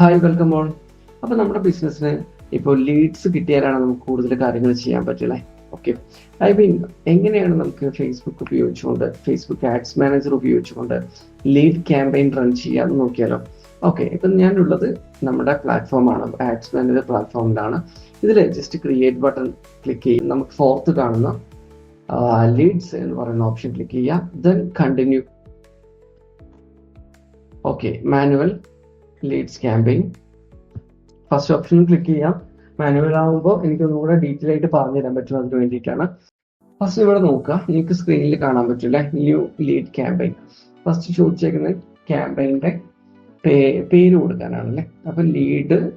Hi welcome മോൾ അപ്പൊ നമ്മുടെ ബിസിനസ്സിന് ഇപ്പോൾ ലീഡ്സ് കിട്ടിയാലാണ് നമുക്ക് കൂടുതൽ കാര്യങ്ങൾ ചെയ്യാൻ പറ്റുള്ളത് ഓക്കെ ഐ മീൻ എങ്ങനെയാണ് നമുക്ക് ഫേസ്ബുക്ക് ഉപയോഗിച്ചുകൊണ്ട് ഫേസ്ബുക്ക് ആഡ്സ് മാനേജർ ഉപയോഗിച്ചുകൊണ്ട് ലീഡ് ക്യാമ്പയിൻ റൺ ചെയ്യാന്ന് നോക്കിയാലോ? ഓക്കെ ഇപ്പം ഞാനുള്ളത് നമ്മുടെ പ്ലാറ്റ്ഫോമാണ് ആഡ്സ് മാനേജർ പ്ലാറ്റ്ഫോമിലാണ് ഇതിൽ ജസ്റ്റ് ക്രിയേറ്റ് ബട്ടൺ ക്ലിക്ക് ചെയ്യും നമുക്ക് ഫോർത്ത് കാണുന്ന ലീഡ്സ് എന്ന് പറയുന്ന ഓപ്ഷൻ ക്ലിക്ക് ചെയ്യാം then continue okay manual leads campaign first option click ചെയ്യാം. മാനുവൽ ആകുമ്പോൾ എനിക്ക് ഒന്നുകൂടെ ഡീറ്റെയിൽ ആയിട്ട് പറഞ്ഞു തരാൻ പറ്റും. അതിന് വേണ്ടിയിട്ടാണ്. ഫസ്റ്റ് ഇവിടെ നോക്കുക. നിങ്ങൾക്ക് സ്ക്രീനിൽ കാണാൻ പറ്റില്ല? ന്യൂ ലീഡ് ക്യാമ്പയിൻ ഫസ്റ്റ് ചോദിച്ചേക്കുന്ന ക്യാമ്പയിന്റെ പേ പേര് കൊടുക്കാനാണല്ലേ? അപ്പം ലീഡ്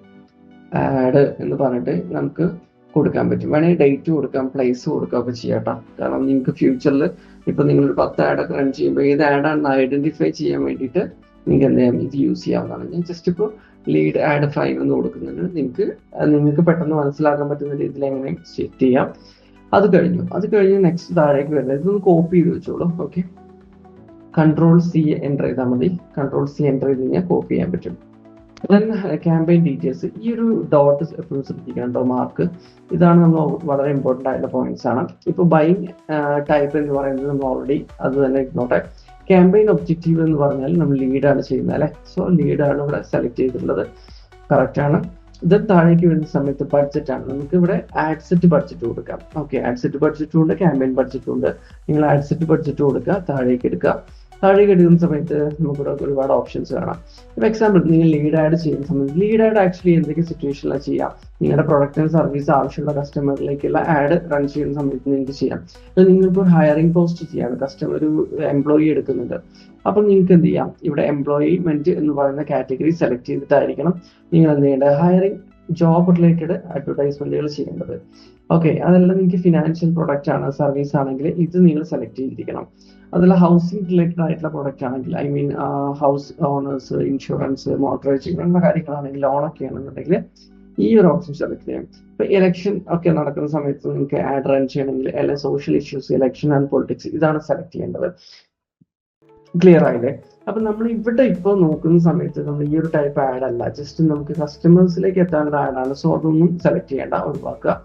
ആഡ് എന്ന് പറഞ്ഞിട്ട് നമുക്ക് കൊടുക്കാൻ പറ്റും. വേണമെങ്കിൽ ഡേറ്റ് കൊടുക്കാം പ്ലേസ് കൊടുക്കാം ഒക്കെ ചെയ്യാട്ടോ കാരണം നിങ്ങൾക്ക് ഫ്യൂച്ചറിൽ ഇപ്പം നിങ്ങൾ പത്ത് ആഡൊക്കെ റൺ ചെയ്യുമ്പോൾ ഏത് ആഡാണെന്ന് ഐഡന്റിഫൈ ചെയ്യാൻ വേണ്ടിയിട്ട് നിങ്ങൾക്ക് എന്ത് ചെയ്യാം ഇത് യൂസ് ചെയ്യാവുന്നതാണ്. ഞാൻ ജസ്റ്റ് ഇപ്പോൾ ലീഡ് ആഡ് ഫൈവ് എന്ന് കൊടുക്കുന്നുണ്ട്. നിങ്ങൾക്ക് നിങ്ങൾക്ക് പെട്ടെന്ന് മനസ്സിലാക്കാൻ പറ്റുന്ന രീതിയിൽ എങ്ങനെ സെറ്റ് ചെയ്യാം. അത് കഴിഞ്ഞു. അത് കഴിഞ്ഞ് നെക്സ്റ്റ് താഴേക്ക് വരുന്നത് ഇതൊന്ന് കോപ്പി ചെയ്ത് വെച്ചോളൂ. ഓക്കെ കൺട്രോൾ സി എന്റർ ചെയ്താൽ മതി. കൺട്രോൾ സി എന്റർ ചെയ്ത് കഴിഞ്ഞാൽ കോപ്പി ചെയ്യാൻ പറ്റും. ദെൻ ക്യാമ്പയിൻ ഡീറ്റെയിൽസ് ഈ ഒരു ഡോട്ട് എപ്പോഴും ശ്രദ്ധിക്കണം കേട്ടോ മാർക്ക് ഇതാണ് നമ്മൾ വളരെ ഇമ്പോർട്ടന്റ് ആയിട്ടുള്ള പോയിന്റ്സ് ആണ്. ഇപ്പോൾ ബൈ ടൈപ്പ് എന്ന് പറയുന്നത് നമ്മൾ ഓൾറെഡി അത് തന്നെ ഇഗ്നോട്ടെ ക്യാമ്പയിൻ ഒബ്ജക്റ്റീവ് എന്ന് പറഞ്ഞാൽ നമ്മൾ ലീഡാണ് ചെയ്യുന്നത് അല്ലെ? സോ ലീഡാണ് ഇവിടെ സെലക്ട് ചെയ്തിട്ടുള്ളത്. കറക്റ്റ് ആണ്. ഇത് താഴേക്ക് വരുന്ന സമയത്ത് ബഡ്ജറ്റ് ആണ്. നമുക്ക് ഇവിടെ ആഡ്സെറ്റ് ബഡ്ജറ്റ് കൊടുക്കാം. ഓക്കെ ആഡ്സെറ്റ് ബഡ്ജറ്റും ഉണ്ട് ക്യാമ്പയിൻ ബഡ്ജറ്റും ഉണ്ട്. നിങ്ങൾ ആഡ്സെറ്റ് ബഡ്ജറ്റ് കൊടുക്കുക താഴേക്ക് എടുക്കുക. താഴേക്ക് എടുക്കുന്ന സമയത്ത് നമുക്കിവിടെ ഒരുപാട് ഓപ്ഷൻസ് കാണാം. ഇപ്പൊ എക്സാമ്പിൾ നിങ്ങൾ ലീഡ് ആഡ് ചെയ്യുന്ന സമയത്ത് ലീഡ് ആഡ് ആക്ച്വലി എന്തൊക്കെ സിറ്റുവേഷനിലാണ് ചെയ്യാം? നിങ്ങളുടെ പ്രൊഡക്റ്റ് ആൻഡ് സർവീസ് ആവശ്യമുള്ള കസ്റ്റമറിലേക്കുള്ള ആഡ് റൺ ചെയ്യുന്ന സമയത്ത് നിങ്ങൾക്ക് ചെയ്യാം. അല്ലെങ്കിൽ നിങ്ങൾക്ക് ഒരു ഹയറിംഗ് പോസ്റ്റ് ചെയ്യാം കസ്റ്റമർ ഒരു എംപ്ലോയി എടുക്കുന്നുണ്ട് അപ്പൊ നിങ്ങൾക്ക് എന്ത് ചെയ്യാം? ഇവിടെ എംപ്ലോയ്മെന്റ് എന്ന് പറയുന്ന കാറ്റഗറി സെലക്ട് ചെയ്തിട്ടായിരിക്കണം നിങ്ങൾ എന്ത് ചെയ്യേണ്ടത്? ഹയറിംഗ് ജോബ് റിലേറ്റഡ് അഡ്വർടൈസ്മെന്റുകൾ ചെയ്യേണ്ടത്. ഓക്കെ അതെല്ലാം നിങ്ങൾക്ക് ഫിനാൻഷ്യൽ പ്രൊഡക്റ്റ് ആണ് സർവീസ് ആണെങ്കിൽ ഇത് നിങ്ങൾ സെലക്ട് ചെയ്തിരിക്കണം. അതല്ല ഹൗസിംഗ് റിലേറ്റഡ് ആയിട്ടുള്ള പ്രൊഡക്റ്റ് ആണെങ്കിൽ I mean house owners insurance mortgage ഇങ്ങനെയുള്ള കാര്യങ്ങളാണെങ്കിൽ ലോൺ ഒക്കെ ആണെന്നുണ്ടെങ്കിൽ ഈ ഒരു ഓപ്ഷൻ സെലക്ട് ചെയ്യാം. ഇപ്പൊ ഇലക്ഷൻ ഒക്കെ നടക്കുന്ന സമയത്ത് നിങ്ങൾക്ക് ആഡ് റൺ ചെയ്യണമെങ്കിൽ അല്ലെ social issues election and politics ഇതാണ് സെലക്ട് ചെയ്യേണ്ടത്. ക്ലിയർ ആയില്ലേ? അപ്പൊ നമ്മൾ ഇവിടെ ഇപ്പോൾ നോക്കുന്ന സമയത്ത് നമ്മൾ ഈ ഒരു ടൈപ്പ് ആഡ് അല്ല. ജസ്റ്റ് നമുക്ക് കസ്റ്റമേഴ്സിലേക്ക് എത്താനുള്ള ആഡാണ് സോ അതൊന്നും സെലക്ട് ചെയ്യേണ്ട ഒഴിവാക്കുക.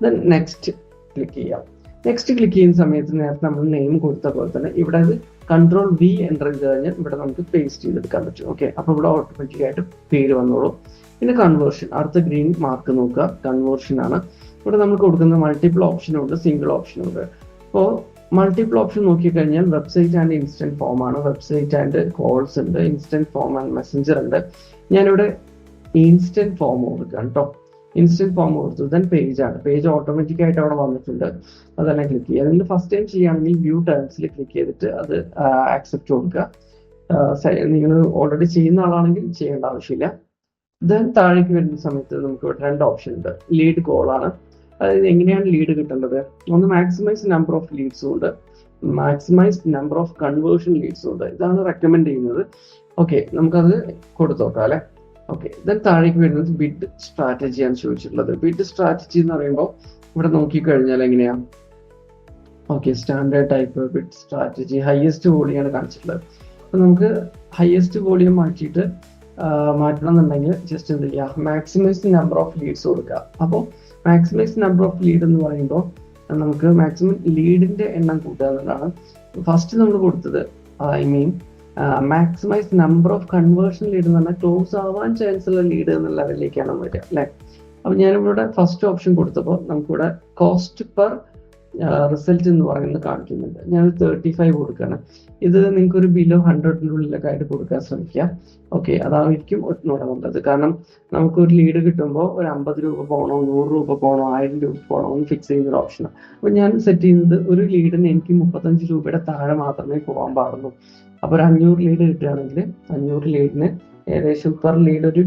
ദെൻ നെക്സ്റ്റ് ക്ലിക്ക് ചെയ്യാം നെക്സ്റ്റ് ക്ലിക്ക് ചെയ്യുന്ന സമയത്ത് നേരത്തെ നമ്മൾ നെയിം കൊടുത്ത പോലെ തന്നെ ഇവിടെ അത് കൺട്രോൾ വി എന്റർ ചെയ്ത് കഴിഞ്ഞാൽ ഇവിടെ നമുക്ക് പേസ്റ്റ് ചെയ്തെടുക്കാൻ പറ്റും. ഓക്കെ അപ്പൊ ഇവിടെ ഓട്ടോമാറ്റിക് ആയിട്ട് പേര് വന്നോളൂ. പിന്നെ കൺവേർഷൻ അടുത്ത ഗ്രീൻ മാർക്ക് നോക്കുക. കൺവേർഷൻ ആണ്. ഇവിടെ നമ്മൾ കൊടുക്കുന്ന മൾട്ടിപ്പിൾ ഓപ്ഷനുണ്ട് സിംഗിൾ ഓപ്ഷനുണ്ട് അപ്പോൾ മൾട്ടിപ്പിൾ ഓപ്ഷൻ നോക്കിക്കഴിഞ്ഞാൽ വെബ്സൈറ്റ് ആൻഡ് ഇൻസ്റ്റന്റ് ഫോം ആണ്. വെബ്സൈറ്റ് ആൻഡ് കോൾസ് ഉണ്ട് ഇൻസ്റ്റന്റ് ഫോം ആൻഡ് മെസ്സഞ്ചർ ഉണ്ട്. ഞാനിവിടെ ഇൻസ്റ്റന്റ് ഫോം കൊടുക്കാം കേട്ടോ ഇൻസ്റ്റന്റ് ഫോം കൊടുത്തു ദെൻ പേജ് ആണ്. പേജ് ഓട്ടോമാറ്റിക് ആയിട്ട് അവിടെ വന്നിട്ടുണ്ട്. അതെല്ലാം ക്ലിക്ക് ചെയ്യുക. നിങ്ങൾ ഫസ്റ്റ് ടൈം ചെയ്യുകയാണെങ്കിൽ വ്യൂ ടേംസിൽ ക്ലിക്ക് ചെയ്തിട്ട് അത് ആക്സെപ്റ്റ് കൊടുക്കുക. നിങ്ങൾ ഓൾറെഡി ചെയ്യുന്ന ആളാണെങ്കിൽ ചെയ്യേണ്ട ആവശ്യമില്ല. ദെൻ താഴേക്ക് വരുന്ന സമയത്ത് നമുക്ക് രണ്ട് ഓപ്ഷൻ ഉണ്ട്. ലീഡ് കോൾ ആണ്. അതായത് എങ്ങനെയാണ് ലീഡ് കിട്ടേണ്ടത്? ഒന്ന് മാക്സിമൈസ് നമ്പർ ഓഫ് ലീഡ്സ് ഉണ്ട്. Maximise number of conversion leads ഉണ്ട്. ഇതാണ് റെക്കമെൻഡ് ചെയ്യുന്നത്. ഓക്കെ നമുക്കത് കൊടുത്തു നോക്കാം അല്ലെ? ഓക്കെ ദെൻ താഴേക്ക് വരുന്നത് ബിഡ് സ്ട്രാറ്റജിയാണ് ചോദിച്ചിട്ടുള്ളത്. ബിഡ് സ്ട്രാറ്റജി എന്ന് പറയുമ്പോൾ ഇവിടെ നോക്കിക്കഴിഞ്ഞാൽ എങ്ങനെയാ? Okay standard type bid strategy highest വോളിയാണ് കാണിച്ചിട്ടുള്ളത്. അപ്പൊ നമുക്ക് ഹയസ്റ്റ് വോളിയം മാറ്റിയിട്ട് മാറ്റണം എന്നുണ്ടെങ്കിൽ ജസ്റ്റ് എന്ത് ചെയ്യുക മാക്സിമൈസ് നമ്പർ ഓഫ് ലീഡ്സ് കൊടുക്കുക. അപ്പോൾ മാക്സിമൈസ് നമ്പർ ഓഫ് ലീഡ് എന്ന് പറയുമ്പോൾ നമുക്ക് മാക്സിമം ലീഡിന്റെ എണ്ണം കൂട്ടുക എന്നുള്ളതാണ്. ഫസ്റ്റ് നമ്മൾ കൊടുത്തത് I mean maximise number of conversion lead എന്ന് പറഞ്ഞാൽ ക്ലോസ് ആവാൻ ചാൻസ് ഉള്ള ലീഡ് എന്ന ലെവലിലേക്കാണ് വരിക അല്ലെ? അപ്പൊ ഞാനിവിടെ ഫസ്റ്റ് ഓപ്ഷൻ കൊടുത്തപ്പോൾ നമുക്കിവിടെ കോസ്റ്റ് പെർ റിസൾട്ട് എന്ന് പറയുന്നത് കാണിക്കുന്നുണ്ട്. ഞാൻ തേർട്ടി ഫൈവ് കൊടുക്കുകയാണ്. ഇത് നിങ്ങൾക്ക് ഒരു ബിലോ ഹൺഡ്രഡിന്റെ ഉള്ളിലൊക്കെ ആയിട്ട് കൊടുക്കാൻ ശ്രമിക്കുക ഓക്കെ അതായിരിക്കും ഒട്ടിനോടെ നല്ലത്. കാരണം നമുക്ക് ഒരു ലീഡ് കിട്ടുമ്പോൾ ഒരു അമ്പത് രൂപ പോകണോ നൂറ് രൂപ പോകണോ ആയിരം രൂപ പോകണോ എന്ന് ഫിക്സ് ചെയ്യുന്ന ഒരു ഓപ്ഷനാണ് അപ്പൊ ഞാൻ സെറ്റ് ചെയ്യുന്നത് ഒരു ലീഡിന് എനിക്ക് മുപ്പത്തഞ്ച് രൂപയുടെ താഴെ മാത്രമേ പോകാൻ പാടുള്ളൂ. അപ്പൊ ഒരു അഞ്ഞൂറ് ലീഡ് കിട്ടുകയാണെങ്കിൽ അഞ്ഞൂറ് ലീഡിന് ഏകദേശം പെർ ലീഡ് ഒരു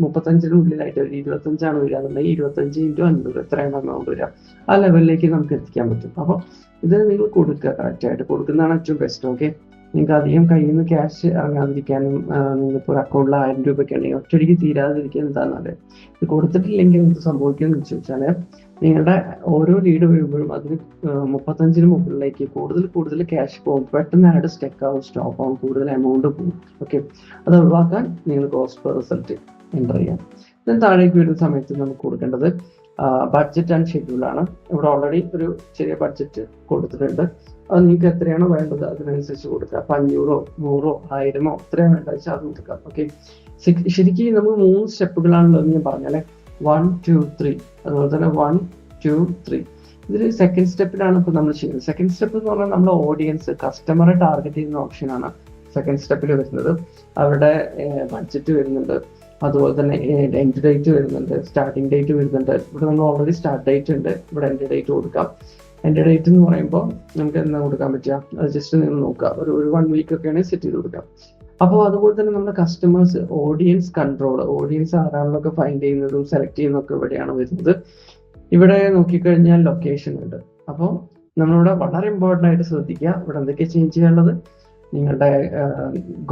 മുപ്പത്തഞ്ചിന് ഉള്ളിലായിട്ട് ഒരു ഇരുപത്തഞ്ചാണ് വരിക. എന്നുണ്ടെങ്കിൽ ഇരുപത്തഞ്ച് ഇന്റു അൻപത് എത്രയാണ് എമൗണ്ട് വരിക ആ ലെവലിലേക്ക് നമുക്ക് എത്തിക്കാൻ പറ്റും. അപ്പോൾ ഇത് നിങ്ങൾ കൊടുക്കുക കറക്റ്റ് ആയിട്ട്. കൊടുക്കുന്നതാണ് ഏറ്റവും ബെസ്റ്റ് ഓക്കെ നിങ്ങൾക്ക് അധികം കയ്യിൽ നിന്ന് ക്യാഷ് ഇറങ്ങാതിരിക്കാനും നിങ്ങളിപ്പോൾ ഒരു അക്കൗണ്ടിൽ ആയിരം രൂപയ്ക്ക് ഉണ്ടെങ്കിൽ ഒറ്റയടിക്ക് തീരാതിരിക്കാൻ എന്താണെന്നല്ലേ ഇത് കൊടുത്തിട്ടില്ലെങ്കിൽ എന്ത് സംഭവിക്കുമെന്ന് എന്ന് ചോദിച്ചാൽ നിങ്ങളുടെ ഓരോ ലീഡ് വരുമ്പോഴും അതിന് മുപ്പത്തഞ്ചിന് മുകളിലേക്ക് കൂടുതൽ കൂടുതൽ ക്യാഷ് പോകും. പെട്ടെന്ന് ആഡ് സ്റ്റെക്ക് ആവും സ്റ്റോപ്പ് ആവും കൂടുതൽ എമൗണ്ട് പോകും ഓക്കെ അത് ഒഴിവാക്കാൻ നിങ്ങൾ കോസ്റ്റ് റിസൾട്ട് എന്റർ ചെയ്യാം ഇതിൽ താഴേക്ക് വരുന്ന സമയത്ത് നമുക്ക് കൊടുക്കേണ്ടത് ബഡ്ജറ്റ് ആൻഡ് ഷെഡ്യൂൾ ആണ്. ഇവിടെ ഓൾറെഡി ഒരു ചെറിയ ബഡ്ജറ്റ് കൊടുത്തിട്ടുണ്ട്. അത് നിങ്ങൾക്ക് എത്രയാണോ വേണ്ടത് അതിനനുസരിച്ച് കൊടുക്കുക. അപ്പൊ അഞ്ഞൂറോ നൂറോ ആയിരമോ എത്രയാണ് വേണ്ടത് വെച്ചാൽ അത് കൊടുക്കാം. ഓക്കെ ശരിക്കും നമുക്ക് മൂന്ന് സ്റ്റെപ്പുകളാണല്ലോ എന്ന് ഞാൻ പറഞ്ഞാലേ വൺ ടു ത്രീ അതുപോലെ തന്നെ വൺ ടു ത്രീ ഇതിൽ സെക്കൻഡ് സ്റ്റെപ്പിലാണ് ഇപ്പോൾ നമ്മൾ ചെയ്യുന്നത്. സെക്കൻഡ് സ്റ്റെപ്പ് എന്ന് പറഞ്ഞാൽ നമ്മുടെ ഓഡിയൻസ് കസ്റ്റമറെ ടാർഗറ്റ് ചെയ്യുന്ന ഓപ്ഷനാണ് സെക്കൻഡ് സ്റ്റെപ്പിൽ വരുന്നത്. അവരുടെ ബഡ്ജറ്റ് വരുന്നുണ്ട്. അതുപോലെ തന്നെ എൻഡ് ഡേറ്റ് വരുന്നുണ്ട് സ്റ്റാർട്ടിംഗ് ഡേറ്റ് വരുന്നുണ്ട്. ഇവിടെ നമ്മൾ ഓൾറെഡി സ്റ്റാർട്ട് ഡേറ്റ് ഉണ്ട്. ഇവിടെ എൻഡ് ഡേറ്റ് കൊടുക്കാം. എൻഡ് ഡേറ്റ് എന്ന് പറയുമ്പോൾ നമുക്ക് എന്താ കൊടുക്കാൻ പറ്റുക? അത് ജസ്റ്റ് നിങ്ങൾ നോക്കുക. ഒരു ഒരു വൺ വീക്ക് ഒക്കെ ആണെങ്കിൽ സെറ്റ് ചെയ്ത് കൊടുക്കാം. അപ്പോൾ അതുപോലെ തന്നെ നമ്മുടെ കസ്റ്റമേഴ്സ് ഓഡിയൻസ് കൺട്രോൾ ഓഡിയൻസ് ആരാണെന്നൊക്കെ ഫൈൻഡ് ചെയ്യുന്നതും സെലക്ട് ചെയ്യുന്നതൊക്കെ ഇവിടെയാണ് വരുന്നത്. ഇവിടെ നോക്കിക്കഴിഞ്ഞാൽ ലൊക്കേഷൻ ഉണ്ട്. അപ്പോൾ നമ്മളിവിടെ വളരെ ഇമ്പോർട്ടന്റ് ആയിട്ട് ശ്രദ്ധിക്കുക. ഇവിടെ എന്തൊക്കെ ചേഞ്ച് ചെയ്യാനുള്ളത്? നിങ്ങളുടെ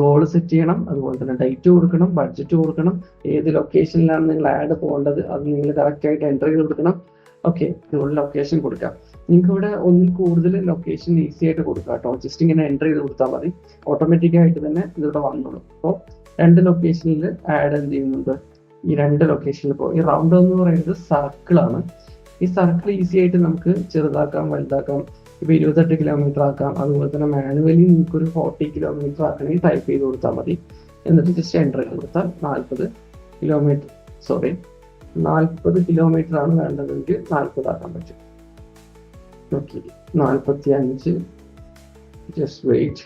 ഗോൾ സെറ്റ് ചെയ്യണം. അതുപോലെ തന്നെ ഡേറ്റ് കൊടുക്കണം ബഡ്ജറ്റ് കൊടുക്കണം. ഏത് ലൊക്കേഷനിലാണ് നിങ്ങൾ ആഡ് പോകേണ്ടത് അത് നിങ്ങൾ കറക്റ്റ് ആയിട്ട് എന്റർ ചെയ്ത് കൊടുക്കണം. ഓക്കെ ഇതുപോലെ ലൊക്കേഷൻ കൊടുക്കാം. നിങ്ങൾക്ക് ഇവിടെ ഒന്നിൽ കൂടുതൽ ലൊക്കേഷൻ ഈസി ആയിട്ട് കൊടുക്കാം കേട്ടോ. ജസ്റ്റ് ഇങ്ങനെ എൻട്രി ചെയ്ത് കൊടുത്താൽ മതി. ഓട്ടോമാറ്റിക് ആയിട്ട് തന്നെ ഇതിവിടെ വന്നോളും. അപ്പോൾ രണ്ട് ലൊക്കേഷനിൽ ആഡ് എന്ത് ചെയ്യുന്നുണ്ട്? ഈ രണ്ട് ലൊക്കേഷനിൽ പോകും ഈ റൗണ്ട് എന്ന് പറയുന്നത് സർക്കിളാണ് ഈ സർക്കിൾ ഈസി ആയിട്ട് നമുക്ക് ചെറുതാക്കാം വലുതാക്കാം. ഇപ്പൊ ഇരുപത്തെട്ട് കിലോമീറ്റർ ആക്കാം. അതുപോലെ തന്നെ മാനുവലി നിങ്ങൾക്ക് ഒരു ഫോർട്ടി കിലോമീറ്റർ ആക്കണമെങ്കിൽ ടൈപ്പ് ചെയ്ത് കൊടുത്താൽ മതി. എന്നിട്ട് ജസ്റ്റ് എന്റർ കൊടുത്താൽ നാൽപ്പത് കിലോമീറ്റർ സോറി നാൽപ്പത് കിലോമീറ്റർ ആണ് വേണ്ടതെങ്കിൽ നാൽപ്പത് ആക്കാൻ പറ്റും. ഓക്കെ നാൽപ്പത്തി അഞ്ച് ജസ്റ്റ് വെയിറ്റ്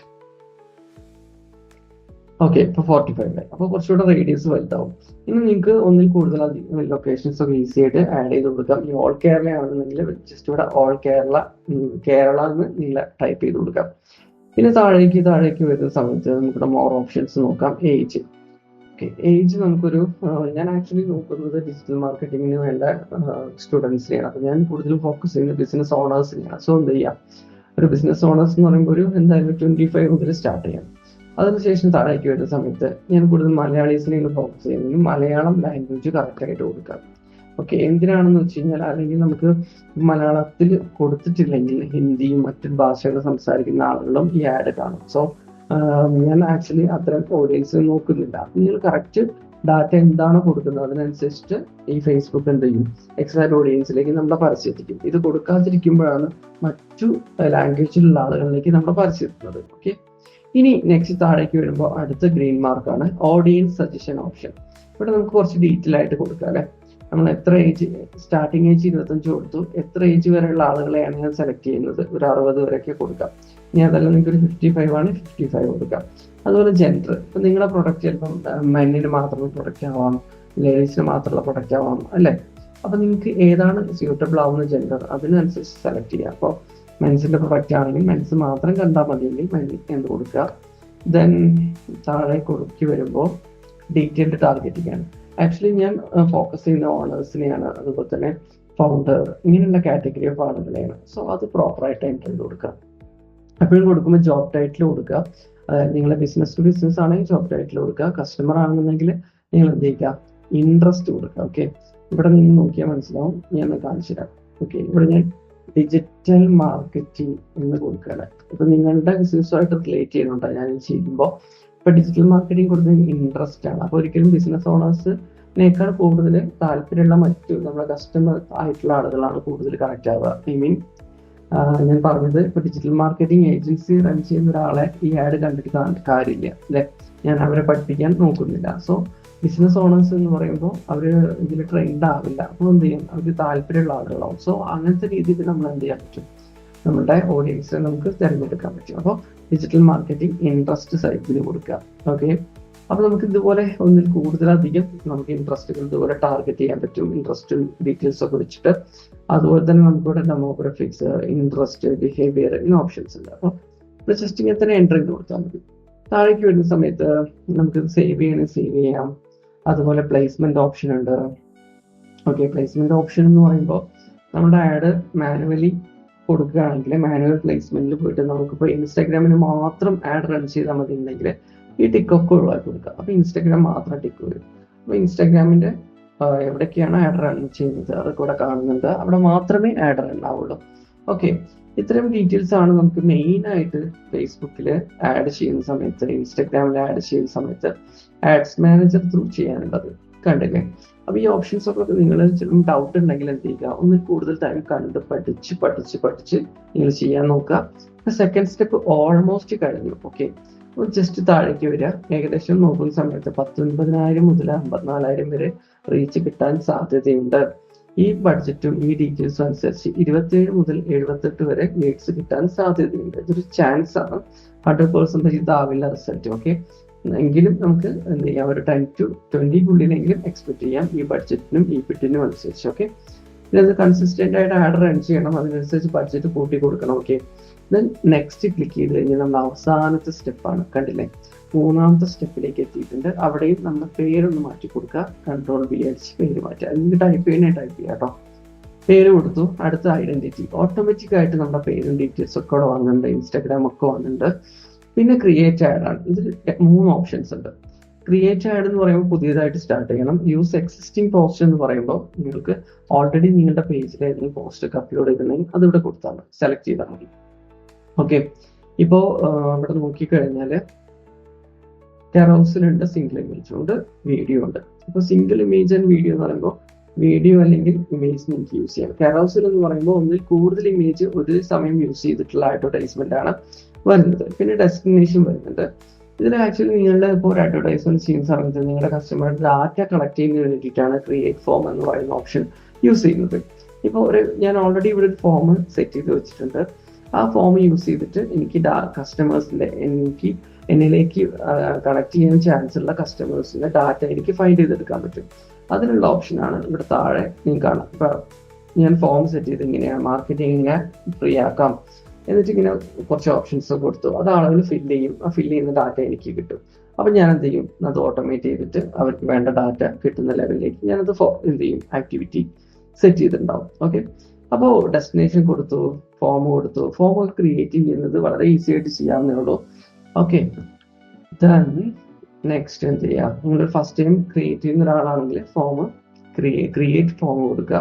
ഓക്കെ ഇപ്പൊ ഫോർട്ടി ഫൈവ് ആയി. അപ്പൊ കുറച്ചുകൂടെ റേഡിയസ് വലുതാവും. ഇനി നിങ്ങൾക്ക് ഒന്നിൽ കൂടുതൽ ലൊക്കേഷൻസ് ഒക്കെ ഈസി ആയിട്ട് ആഡ് ചെയ്ത് കൊടുക്കാം. ഈ ഓൾ കേരള ആണെന്നുണ്ടെങ്കിൽ ജസ്റ്റ് ഇവിടെ ഓൾ കേരള കേരള എന്ന് നിങ്ങൾ ടൈപ്പ് ചെയ്ത് കൊടുക്കാം. പിന്നെ താഴേക്ക് താഴേക്ക് വരുന്ന സമയത്ത് നമുക്കിവിടെ മോർ ഓപ്ഷൻസ് നോക്കാം. ഏജ് ഓക്കെ ഏജ് നമുക്കൊരു ഞാൻ ആക്ച്വലി നോക്കുന്നത് ഡിജിറ്റൽ മാർക്കറ്റിങ്ങിന് വേണ്ട സ്റ്റുഡൻസിനെയാണ് അപ്പൊ ഞാൻ കൂടുതലും ഫോക്കസ് ചെയ്യുന്നത് ബിസിനസ് ഓണേഴ്സിനെയാണ് സോ എന്ത് ചെയ്യാം? ഒരു ബിസിനസ് ഓണേഴ്സ് എന്ന് പറയുമ്പോൾ ഒരു എന്തായാലും ട്വന്റി ഫൈവ് മുതൽ സ്റ്റാർട്ട് ചെയ്യാം. അതിനുശേഷം താഴേക്ക് വരുന്ന സമയത്ത് ഞാൻ കൂടുതൽ മലയാളീസിനെയാണ് ഫോക്കസ് ചെയ്യുന്നത് മലയാളം ലാംഗ്വേജ് കറക്റ്റ് ആയിട്ട് കൊടുക്കാം. ഓക്കെ എന്തിനാണെന്ന് വെച്ച് കഴിഞ്ഞാൽ അല്ലെങ്കിൽ നമുക്ക് മലയാളത്തിൽ കൊടുത്തിട്ടില്ലെങ്കിൽ ഹിന്ദിയും മറ്റു ഭാഷകൾ സംസാരിക്കുന്ന ആളുകളും ഈ ആഡ് കാണും. സോ ഞാൻ ആക്ച്വലി അത്തരം ഓഡിയൻസ് നോക്കുന്നില്ല. നിങ്ങൾ കറക്റ്റ് ഡാറ്റ എന്താണോ കൊടുക്കുന്നത് അതിനനുസരിച്ചിട്ട് ഈ ഫേസ്ബുക്ക് എന്ത് ചെയ്യും? എക്സാക്ട് ഓഡിയൻസിലേക്ക് നമ്മുടെ പരസ്യം എത്തിക്കും ഇത് കൊടുക്കാതിരിക്കുമ്പോഴാണ് മറ്റു ലാംഗ്വേജിലുള്ള ആളുകളിലേക്ക് നമ്മുടെ പരസ്യം എത്തുന്നത് ഓക്കെ ഇനി നെക്സ്റ്റ് താഴേക്ക് വരുമ്പോൾ അടുത്ത ഗ്രീൻ മാർക്കാണ് ഓഡിയൻസ് സജഷൻ ഓപ്ഷൻ ഇവിടെ നമുക്ക് കുറച്ച് ഡീറ്റെയിൽ ആയിട്ട് കൊടുക്കാം അല്ലെ? നമ്മൾ എത്ര ഏജ് സ്റ്റാർട്ടിങ് ഏജ് ഇരുപത്തഞ്ച് കൊടുത്തു. എത്ര ഏജ് വരെയുള്ള ആളുകളെയാണ് ഞാൻ സെലക്ട് ചെയ്യുന്നത്? ഒരു അറുപത് വരെയൊക്കെ കൊടുക്കാം. ഇനി അതല്ല നിങ്ങൾക്ക് ഒരു ഫിഫ്റ്റി ഫൈവ് ആണ് ഫിഫ്റ്റി ഫൈവ് കൊടുക്കാം. അതുപോലെ ജെൻഡർ ഇപ്പൊ നിങ്ങളുടെ പ്രൊഡക്റ്റ് ചിലപ്പം മെന്നിന് മാത്രമുള്ള പ്രൊഡക്റ്റ് ആവാം ലേഡീസിന് മാത്രമുള്ള പ്രൊഡക്റ്റ് ആവാം അല്ലേ? അപ്പൊ നിങ്ങൾക്ക് ഏതാണ് സ്യൂട്ടബിൾ ആവുന്ന ജെൻഡർ അതിനനുസരിച്ച് സെലക്ട് ചെയ്യുക അപ്പോൾ മെൻസിന്റെ പ്രൊഡക്റ്റ് ആണെങ്കിൽ മെൻസ് മാത്രം കണ്ടാൽ മതിയെങ്കിൽ മെൻസ് എന്ന് കൊടുക്കുക? ദെൻ താഴെ കൊടുക്കി വരുമ്പോൾ ഡീറ്റെയിൽഡ് ടാർഗറ്റിംഗ് ആണ് ആക്ച്വലി ഞാൻ ഫോക്കസ് ചെയ്യുന്ന ഓണേഴ്സിനെയാണ് അതുപോലെ തന്നെ ഫൗണ്ടർ ഇങ്ങനെയുള്ള കാറ്റഗറി ഓഫ് ആളുകളെയാണ് സോ അത് പ്രോപ്പറായിട്ട് ചെയ്ത് കൊടുക്കുക. എപ്പോഴും കൊടുക്കുമ്പോൾ ജോബ് ടൈറ്റിൽ കൊടുക്കുക. അതായത് നിങ്ങളെ ബിസിനസ് ടു ബിസിനസ് ആണെങ്കിൽ ജോബ് ടൈറ്റിൽ കൊടുക്കുക. കസ്റ്റമർ ആണെന്നുണ്ടെങ്കിൽ നിങ്ങൾ എന്ത് ചെയ്യുക? ഇൻട്രസ്റ്റ് കൊടുക്കുക. ഓക്കെ ഇവിടെ നിങ്ങൾ നോക്കിയാൽ മനസ്സിലാവും. ഞാൻ കാണിച്ചു തരാം. ഓക്കെ ഇവിടെ ഞാൻ ഡിജിറ്റൽ മാർക്കറ്റിംഗ് എന്ന് കൊടുക്കുകയാണ്. ഇപ്പൊ നിങ്ങളുടെ ബിസിനസ്സുമായിട്ട് റിലേറ്റ് ചെയ്യുന്നുണ്ടോ? ഞാൻ ചെയ്യുമ്പോൾ ഇപ്പൊ ഡിജിറ്റൽ മാർക്കറ്റിംഗ് കൊടുക്കുന്നത് ഇൻട്രസ്റ്റ് ആണ്. അപ്പൊ ഒരിക്കലും ബിസിനസ് ഓണേഴ്സിനേക്കാൾ കൂടുതൽ താല്പര്യമുള്ള മറ്റു നമ്മുടെ കസ്റ്റമർ ആയിട്ടുള്ള ആളുകളാണ് കൂടുതൽ കണക്ട് ആവുക. ഐ മീൻ ഞാൻ പറഞ്ഞത് ഇപ്പൊ ഡിജിറ്റൽ മാർക്കറ്റിംഗ് ഏജൻസി റൺ ചെയ്യുന്ന ഒരാളെ ഈ ആഡ് കണ്ടിട്ട് കാര്യമില്ല അല്ലെ? ഞാൻ അവരെ പഠിപ്പിക്കാൻ നോക്കുന്നില്ല. സോ ബിസിനസ് ഓണേഴ്സ് എന്ന് പറയുമ്പോൾ അവർ ഇതിൽ ട്രെയിൻഡ് ആവില്ല. അപ്പോൾ എന്ത് ചെയ്യും? അവർക്ക് താല്പര്യമുള്ള ആളുകളാവും. സോ അങ്ങനത്തെ രീതിയിൽ നമ്മൾ എന്ത് ചെയ്യാൻ പറ്റും? നമ്മുടെ ഓഡിയൻസിനെ നമുക്ക് തിരഞ്ഞെടുക്കാൻ പറ്റും. അപ്പോൾ ഡിജിറ്റൽ മാർക്കറ്റിംഗ് ഇൻട്രസ്റ്റ് സൈറ്റിൽ കൊടുക്കുക. ഓക്കെ അപ്പോൾ നമുക്ക് ഇതുപോലെ ഒന്നിൽ കൂടുതലധികം നമുക്ക് ഇൻട്രസ്റ്റുകൾ ഇതുപോലെ ടാർഗറ്റ് ചെയ്യാൻ പറ്റും. ഇൻട്രസ്റ്റ് ഡീറ്റെയിൽസ് ഒക്കെ വെച്ചിട്ട്. അതുപോലെ തന്നെ നമുക്കിവിടെ ഡെമോഗ്രഫിക്സ് ഇൻട്രസ്റ്റ് ബിഹേവിയർ ഇങ്ങനെ ഓപ്ഷൻസ് ഉണ്ട്. അപ്പോൾ ജസ്റ്റ് ഇങ്ങനെ തന്നെ എന്റർ ചെയ്ത് കൊടുത്താൽ മതി. താഴേക്ക് വരുന്ന സമയത്ത് നമുക്ക് സേവ് ചെയ്യണമെങ്കിൽ സേവ് ചെയ്യാം. അതുപോലെ പ്ലേസ്മെന്റ് ഓപ്ഷൻ ഉണ്ട്. ഓക്കെ പ്ലേസ്മെന്റ് ഓപ്ഷൻ എന്ന് പറയുമ്പോൾ നമ്മുടെ ആഡ് മാനുവലി കൊടുക്കുകയാണെങ്കിൽ മാനുവൽ പ്ലേസ്മെന്റിൽ പോയിട്ട് നമുക്കിപ്പോൾ ഇൻസ്റ്റാഗ്രാമിന് മാത്രം ആഡ് റൺ ചെയ്താൽ മതി ഉണ്ടെങ്കിൽ ഈ ടിക്ക് ഒക്കെ ഒഴിവാക്കി കൊടുക്കുക. അപ്പൊ ഇൻസ്റ്റാഗ്രാം മാത്രം ടിക്ക് വരും. അപ്പൊ ഇൻസ്റ്റാഗ്രാമിന്റെ എവിടെയൊക്കെയാണ് ആഡ് റൺ ചെയ്യുന്നത്? അതൊക്കെ ഇവിടെ കാണുന്നുണ്ട്. അവിടെ മാത്രമേ ആഡ് റൺ ആവുള്ളൂ. ഓക്കെ ഇത്രയും ഡീറ്റെയിൽസ് ആണ് നമുക്ക് മെയിൻ ആയിട്ട് ഫേസ്ബുക്കിൽ ആഡ് ചെയ്യുന്ന സമയത്ത് ഇൻസ്റ്റാഗ്രാമിൽ ആഡ് ചെയ്യുന്ന സമയത്ത് ആഡ്സ് മാനേജർ ത്രൂ ചെയ്യാനുള്ളത് കണ്ടില്ലേ? അപ്പൊ ഈ ഓപ്ഷൻസ് ഒക്കെ നിങ്ങൾ ഡൗട്ട് ഉണ്ടെങ്കിൽ എന്ത് ചെയ്യുക? ഒന്ന് കൂടുതൽ ടൈം കണ്ട് പഠിച്ച് പഠിച്ച് പഠിച്ച് നിങ്ങൾ ചെയ്യാൻ നോക്കുക. സെക്കൻഡ് സ്റ്റെപ്പ് ഓൾമോസ്റ്റ് കഴിഞ്ഞു ഓക്കെ ജസ്റ്റ് താഴേക്ക് വരിക. ഏകദേശം നോക്കുന്ന സമയത്ത് പത്തൊൻപതിനായിരം മുതൽ അമ്പത്തിനാലായിരം വരെ റീച്ച് കിട്ടാൻ സാധ്യതയുണ്ട്. ഈ ബഡ്ജറ്റും ഈ ഡീറ്റെയിൽസും അനുസരിച്ച് ഇരുപത്തിയേഴ് മുതൽ എഴുപത്തെട്ട് വരെ ഗ്രേഡ്സ് കിട്ടാൻ സാധ്യതയുണ്ട്. ഇതൊരു ചാൻസ് ആണ്. ഹൺഡ്രഡ് പെർസെന്റേജ് ഇതാവില്ല റിസൾട്ട് ഓക്കെ എങ്കിലും നമുക്ക് എന്ത് ചെയ്യാം? ഒരു ടെൻ ടു ട്വന്റിക്കുള്ളിലെങ്കിലും എക്സ്പെക്ട് ചെയ്യാം ഈ ബഡ്ജറ്റിനും ഈ പിറ്റിനും അനുസരിച്ച് ഓക്കെ ഇത് കൺസിസ്റ്റന്റ് ആയിട്ട് ആഡ് റൺ ചെയ്യണം. അതിനനുസരിച്ച് ബഡ്ജറ്റ് കൂട്ടി കൊടുക്കണം ഓക്കെ ദെൻ നെക്സ്റ്റ് ക്ലിക്ക് ചെയ്ത് കഴിഞ്ഞാൽ നമ്മുടെ അവസാനത്തെ സ്റ്റെപ്പാണ് കണ്ടില്ലേ? മൂന്നാമത്തെ സ്റ്റെപ്പിലേക്ക് എത്തിയിട്ടുണ്ട്. അവിടെയും നമ്മുടെ പേരൊന്ന് മാറ്റി കൊടുക്കുക. കൺട്രോൾ ബി അടിച്ച് പേര് മാറ്റുക. അല്ലെങ്കിൽ ടൈപ്പ് ചെയ്യണേ ടൈപ്പ് ചെയ്യാം കേട്ടോ. പേര് കൊടുത്തു. അടുത്ത ഐഡന്റിറ്റി ഓട്ടോമാറ്റിക് ആയിട്ട് നമ്മുടെ പേരും ഡീറ്റെയിൽസ് ഒക്കെ അവിടെ വന്നിട്ടുണ്ട്. ഇൻസ്റ്റാഗ്രാം ഒക്കെ വന്നിട്ടുണ്ട്. പിന്നെ ക്രിയേറ്റ് ആഡ് ആണ്. ഇതിൽ മൂന്ന് ഓപ്ഷൻസ് ഉണ്ട്. ക്രിയേറ്റ് ആഡ് എന്ന് പറയുമ്പോൾ പുതിയതായിട്ട് സ്റ്റാർട്ട് ചെയ്യണം. യൂസ് എക്സിസ്റ്റിംഗ് പോസ്റ്റ് എന്ന് പറയുമ്പോൾ നിങ്ങൾക്ക് ഓൾറെഡി നിങ്ങളുടെ പേജിൽ ഏതെങ്കിലും പോസ്റ്റ് ഒക്കെ അപ്ലോഡ് ചെയ്തിട്ടുണ്ടെങ്കിൽ അതിവിടെ കൊടുത്താൽ മതി. സെലക്ട് ചെയ്താൽ മതി. ഓക്കെ ഇപ്പോൾ ഇവിടെ നോക്കിക്കഴിഞ്ഞാൽ കെറോസിലുണ്ട് സിംഗിൾ ഇമേജ് ഉണ്ട് വീഡിയോ ഉണ്ട്. അപ്പൊ സിംഗിൾ ഇമേജ് ആൻഡ് വീഡിയോ എന്ന് പറയുമ്പോൾ വീഡിയോ അല്ലെങ്കിൽ ഇമേജ് നിങ്ങൾക്ക് യൂസ് ചെയ്യാം. കെറോസിൽ എന്ന് പറയുമ്പോൾ ഒന്നിൽ കൂടുതൽ ഇമേജ് ഒരു സമയം യൂസ് ചെയ്തിട്ടുള്ള അഡ്വർടൈസ്മെന്റ് ആണ് വരുന്നത്. പിന്നെ ഡെസ്റ്റിനേഷൻ വരുന്നുണ്ട് ഇതിൽ ആക്ച്വലി നിങ്ങളുടെ ഇപ്പോൾ ഒരു അഡ്വർടൈസ്മെന്റ് ചെയ്യുന്ന സമയത്ത് നിങ്ങളുടെ കസ്റ്റമറുടെ ഡാറ്റ കളക്ട് ചെയ്യുന്നതിന് വേണ്ടിയിട്ടാണ് ക്രിയേറ്റ് ഫോം എന്ന് പറയുന്ന ഓപ്ഷൻ യൂസ് ചെയ്യുന്നത്. ഇപ്പോൾ ഒരു ഞാൻ ഓൾറെഡി ഇവിടെ ഒരു ഫോം സെറ്റ് ചെയ്ത് വെച്ചിട്ടുണ്ട്. ആ ഫോം യൂസ് ചെയ്തിട്ട് എനിക്ക് കസ്റ്റമേഴ്സിന്റെ എനിക്ക് എന്നിലേക്ക് കണക്ട് ചെയ്യാൻ ചാൻസ് ഉള്ള കസ്റ്റമേഴ്സിന്റെ ഡാറ്റ എനിക്ക് ഫൈൻഡ് ചെയ്തെടുക്കാൻ പറ്റും. അതിനുള്ള ഓപ്ഷനാണ് ഇവിടെ താഴെ നിങ്ങൾക്ക് കാണാം. ഇപ്പൊ ഞാൻ ഫോം സെറ്റ് ചെയ്ത് ഇങ്ങനെയാണ് മാർക്കറ്റിംഗ് ഫ്രീ ആക്കാം. എന്നിട്ട് ഇങ്ങനെ കുറച്ച് ഓപ്ഷൻസ് കൊടുത്തു. അത് ആളുകൾ ഫില്ല് ചെയ്യും. ആ ഫില്ല് ചെയ്യുന്ന ഡാറ്റ എനിക്ക് കിട്ടും. അപ്പൊ ഞാൻ എന്ത് ചെയ്യും? അത് ഓട്ടോമേറ്റ് ചെയ്തിട്ട് അവർക്ക് വേണ്ട ഡാറ്റ കിട്ടുന്ന ലെവലിലേക്ക് ഞാനത് എന്ത് ചെയ്യും? ആക്ടിവിറ്റി സെറ്റ് ചെയ്തിട്ടുണ്ടാവും. ഓക്കെ അപ്പോൾ ഡെസ്റ്റിനേഷൻ കൊടുത്തു ഫോം കൊടുത്തു. ഫോം ക്രിയേറ്റ് ചെയ്യുന്നത് വളരെ ഈസി ആയിട്ട് ചെയ്യാവുന്നേ ഉള്ളൂ. ഓക്കെ നെക്സ്റ്റ് എന്ത് ചെയ്യാം? നിങ്ങൾ ഫസ്റ്റ് ടൈം ക്രിയേറ്റ് ചെയ്യുന്ന ഒരാളാണെങ്കിൽ ഫോം ക്രിയേറ്റ് ഫോം കൊടുക്കുക.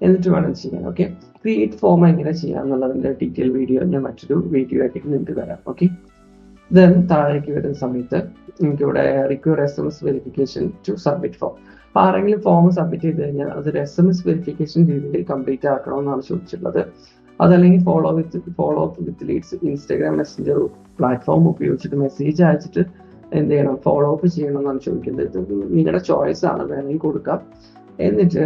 എന്നിട്ട് വേണം ചെയ്യാൻ ഓക്കെ ക്രിയേറ്റ് ഫോം എങ്ങനെ ചെയ്യാം എന്നുള്ളതിന്റെ ഡീറ്റെയിൽ വീഡിയോ ഞാൻ മറ്റൊരു വീഡിയോ ആയിട്ട് നിങ്ങൾക്ക് തരാം ഓക്കെ ദെൻ താഴേക്ക് വരുന്ന സമയത്ത് നിങ്ങൾക്ക് ഇവിടെ require S M S verification to submit form അപ്പൊ ആരെങ്കിലും ഫോം സബ്മിറ്റ് ചെയ്ത് കഴിഞ്ഞാൽ അത് എസ് എം എസ് വെരിഫിക്കേഷൻ രീതിയിൽ കംപ്ലീറ്റ് ആക്കണമെന്നാണ് ചോദിച്ചിട്ടുള്ളത്. അതല്ലെങ്കിൽ follow with follow up with leads Instagram messenger platform ഉപയോഗിച്ചിട്ട് മെസ്സേജ് അയച്ചിട്ട് എന്ത് ചെയ്യണം? ഫോളോ അപ്പ് ചെയ്യണം എന്നാണ് ചോദിക്കുന്നത്. ഇത് നിങ്ങളുടെ ചോയ്സ് ആണ്. വേണമെങ്കിൽ കൊടുക്കാം. എന്നിട്ട്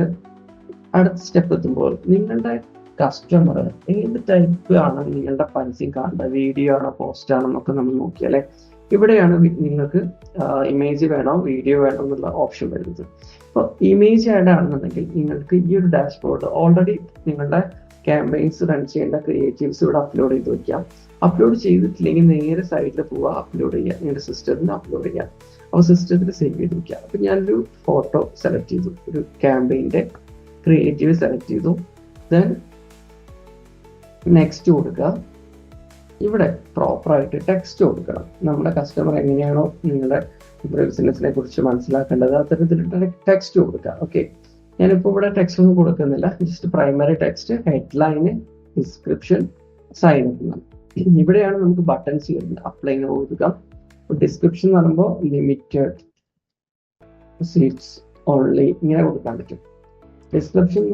അടുത്ത സ്റ്റെപ്പ് എത്തുമ്പോൾ നിങ്ങളുടെ കസ്റ്റമർ ഏത് ടൈപ്പ് ആണ് നിങ്ങളുടെ പരസ്യം കാണേണ്ടത് വീഡിയോ ആണോ പോസ്റ്റ് ആണോ എന്നൊക്കെ നമ്മൾ നോക്കിയാലേ ഇവിടെയാണ് നിങ്ങൾക്ക് ഇമേജ് വേണോ വീഡിയോ വേണോ എന്നുള്ള ഓപ്ഷൻ വരുന്നത്. അപ്പോൾ ഇമേജ് ആഡ് ആണെന്നുണ്ടെങ്കിൽ നിങ്ങൾക്ക് ഈ ഒരു ഡാഷ്ബോർഡ് ഓൾറെഡി നിങ്ങളുടെ ക്യാമ്പയിൻസ് റൺ ചെയ്യേണ്ട ക്രിയേറ്റീവ്സ് ഇവിടെ അപ്ലോഡ് ചെയ്ത് വെക്കാം. അപ്ലോഡ് ചെയ്തിട്ടില്ലെങ്കിൽ നേരെ സൈഡിൽ പോവുക അപ്ലോഡ് ചെയ്യുക നിങ്ങളുടെ സിസ്റ്റത്തിന് അപ്ലോഡ് ചെയ്യാം. അപ്പോൾ സിസ്റ്റത്തിൽ സേവ് ചെയ്ത് വെക്കുക അപ്പം ഞാനൊരു ഫോട്ടോ സെലക്ട് ചെയ്തു. ഒരു ക്യാമ്പയിന്റെ ക്രിയേറ്റീവ് സെലക്ട് ചെയ്തു. ദെൻ നെക്സ്റ്റ് കൊടുക്കുക. ഇവിടെ പ്രോപ്പറായിട്ട് ടെക്സ്റ്റ് കൊടുക്കണം. നമ്മുടെ കസ്റ്റമർ എങ്ങനെയാണോ നിങ്ങളുടെ ബിസിനസിനെ കുറിച്ച് മനസ്സിലാക്കേണ്ടത്. അത്തരത്തിൽ ടെക്സ്റ്റ് കൊടുക്കുക. ഓക്കെ ഞാനിപ്പോൾ ഇവിടെ ടെക്സ്റ്റ് ഒന്നും കൊടുക്കുന്നില്ല. Just primary text headline description sign up ഇവിടെയാണ് നമുക്ക് ബട്ടൺസ് വരുന്നത്. അപ്ലൈ കൊടുക്കുക. ഡിസ്ക്രിപ്ഷൻ എന്ന് പറയുമ്പോൾ ലിമിറ്റഡ് സീറ്റ്സ് ഓൺലി ഇങ്ങനെ കൊടുക്കാൻ പറ്റും. ഡിസ്ക്രിപ്ഷൻ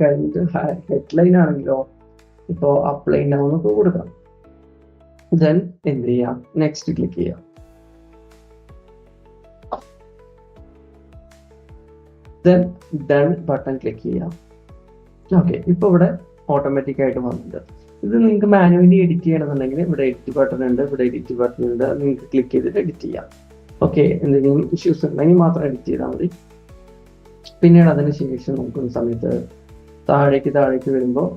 കഴിഞ്ഞിട്ട് ഹെഡ്ലൈൻ ആണെങ്കിലോ ഇപ്പോൾ അപ്ലൈ നൗ എന്നൊക്കെ കൊടുക്കാം. ദെൻ എന്ത് ചെയ്യാം? നെക്സ്റ്റ് ക്ലിക്ക് ചെയ്യാം. ദെൻ ഡൺ ബട്ടൺ ക്ലിക്ക് ചെയ്യാം. ഓക്കെ ഇപ്പൊ ഇവിടെ ഓട്ടോമാറ്റിക് ആയിട്ട് വന്നിട്ടുണ്ട്. ഇത് നിങ്ങൾക്ക് മാനുവലി എഡിറ്റ് ചെയ്യണമെന്നുണ്ടെങ്കിൽ ഇവിടെ എഡിറ്റ് ബട്ടൺ ഉണ്ട് ഇവിടെ എഡിറ്റ് ബട്ടൺ ഉണ്ട്. നിങ്ങൾക്ക് ക്ലിക്ക് ചെയ്തിട്ട് എഡിറ്റ് ചെയ്യാം. ഓക്കെ എന്തെങ്കിലും ഇഷ്യൂസ് ഉണ്ടെങ്കിൽ മാത്രം എഡിറ്റ് ചെയ്താൽ മതി. പിന്നീട് അതിന് ശേഷം നോക്കുന്ന സമയത്ത് താഴേക്ക് താഴേക്ക് വരുമ്പോൾ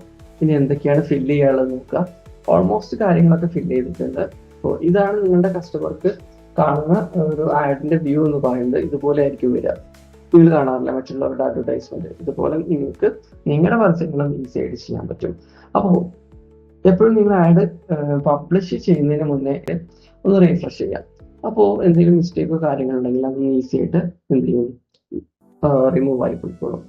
ഇനി എന്തൊക്കെയാണ് ഫില്ല് ചെയ്യാനുള്ളത് നോക്കുക. ഓൾമോസ്റ്റ് കാര്യങ്ങളൊക്കെ ഫില്ല് ചെയ്തിട്ടുണ്ട്. അപ്പോൾ ഇതാണ് നിങ്ങളുടെ കസ്റ്റമർക്ക് കാണുന്ന ഒരു ആഡിന്റെ വ്യൂ എന്ന് പറയുന്നത്. ഇതുപോലെ ആയിരിക്കും വരിക. നിങ്ങൾ കാണാറില്ല മറ്റുള്ളവരുടെ അഡ്വർടൈസ്മെന്റ് ഇതുപോലെ നിങ്ങൾക്ക് നിങ്ങളുടെ പരസ്യങ്ങളും ഈസി ആയിട്ട് ചെയ്യാൻ പറ്റും. അപ്പോൾ എപ്പോഴും നിങ്ങൾ ആഡ് പബ്ലിഷ് ചെയ്യുന്നതിന് മുന്നേ ഒന്ന് റീഫ്രഷ് ചെയ്യാം അപ്പോൾ എന്തെങ്കിലും മിസ്റ്റേക്കോ കാര്യങ്ങളുണ്ടെങ്കിൽ അത് ഈസി ആയിട്ട് എന്ത് ചെയ്യും? റിമൂവ് ആയി പോയിക്കോളും.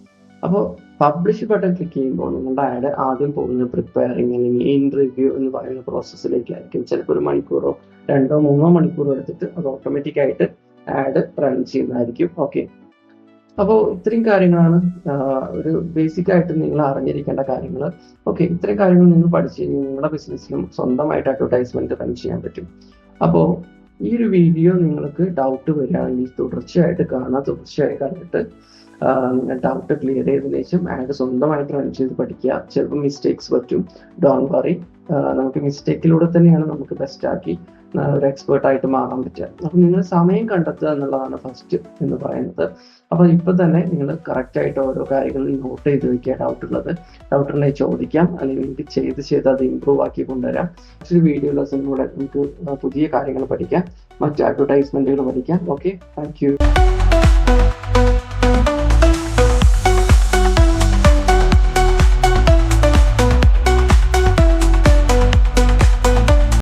അപ്പോൾ പബ്ലിഷ് ബട്ടൺ ക്ലിക്ക് ചെയ്യുമ്പോൾ നിങ്ങളുടെ ആഡ് ആദ്യം പോകുന്ന പ്രിപ്പയറിംഗ് അല്ലെങ്കിൽ ഇൻ റിവ്യൂ എന്ന് പറയുന്ന പ്രോസസ്സിലേക്കായിരിക്കും ചിലപ്പോൾ ഒരു മണിക്കൂറോ രണ്ടോ മൂന്നോ മണിക്കൂറോ എടുത്തിട്ട് അത് ഓട്ടോമാറ്റിക് ആയിട്ട് ആഡ് റൺ ചെയ്യുന്നതായിരിക്കും. ഓക്കെ അപ്പോൾ ഇത്രയും കാര്യങ്ങളാണ് ഒരു ബേസിക് ആയിട്ട് നിങ്ങൾ അറിഞ്ഞിരിക്കേണ്ട കാര്യങ്ങൾ ഓക്കെ ഇത്രയും കാര്യങ്ങൾ നിങ്ങൾ പഠിച്ച് നിങ്ങളുടെ ബിസിനസ്സിലും സ്വന്തമായിട്ട് അഡ്വർടൈസ്മെന്റ് റൺ ചെയ്യാൻ പറ്റും. അപ്പോൾ ഈ ഒരു വീഡിയോ നിങ്ങൾക്ക് ഡൗട്ട് വരികയാണെങ്കിൽ തുടർച്ചയായിട്ട് കാണാം. തുടർച്ചയായി കണ്ടിട്ട് നിങ്ങൾ ഡൗട്ട് ക്ലിയർ ചെയ്തതിനു ശേഷം ആഡ് സ്വന്തമായിട്ട് റൺ ചെയ്ത് പഠിക്കുക. ചിലപ്പോൾ മിസ്റ്റേക്സ് പറ്റും. ഡോൺ വറി നമുക്ക് മിസ്റ്റേക്കിലൂടെ തന്നെയാണ് നമുക്ക് ബെസ്റ്റ് ആക്കി ഒരു എക്സ്പേർട്ട് ആയിട്ട് മാറാൻ പറ്റുക. അപ്പൊ നിങ്ങൾ സമയം കണ്ടെത്തുക എന്നുള്ളതാണ് ഫസ്റ്റ് എന്ന് പറയുന്നത്. അപ്പൊ ഇപ്പൊ തന്നെ നിങ്ങൾ കറക്റ്റ് ആയിട്ട് ഓരോ കാര്യങ്ങളിൽ നോട്ട് ചെയ്ത് വെക്കുക ഡൗട്ട് ഉള്ളത്. ഡൗട്ട് ഉണ്ടെങ്കിൽ ചോദിക്കാം അല്ലെങ്കിൽ നിങ്ങൾക്ക് ചെയ്ത് ചെയ്ത് അത് ഇമ്പ്രൂവ് ആക്കി കൊണ്ടുവരാം. ഒരു വീഡിയോ ലെസണിലൂടെ നമുക്ക് പുതിയ കാര്യങ്ങൾ പഠിക്കാം. മറ്റ് അഡ്വർടൈസ്മെന്റുകൾ പഠിക്കാം. Okay thank you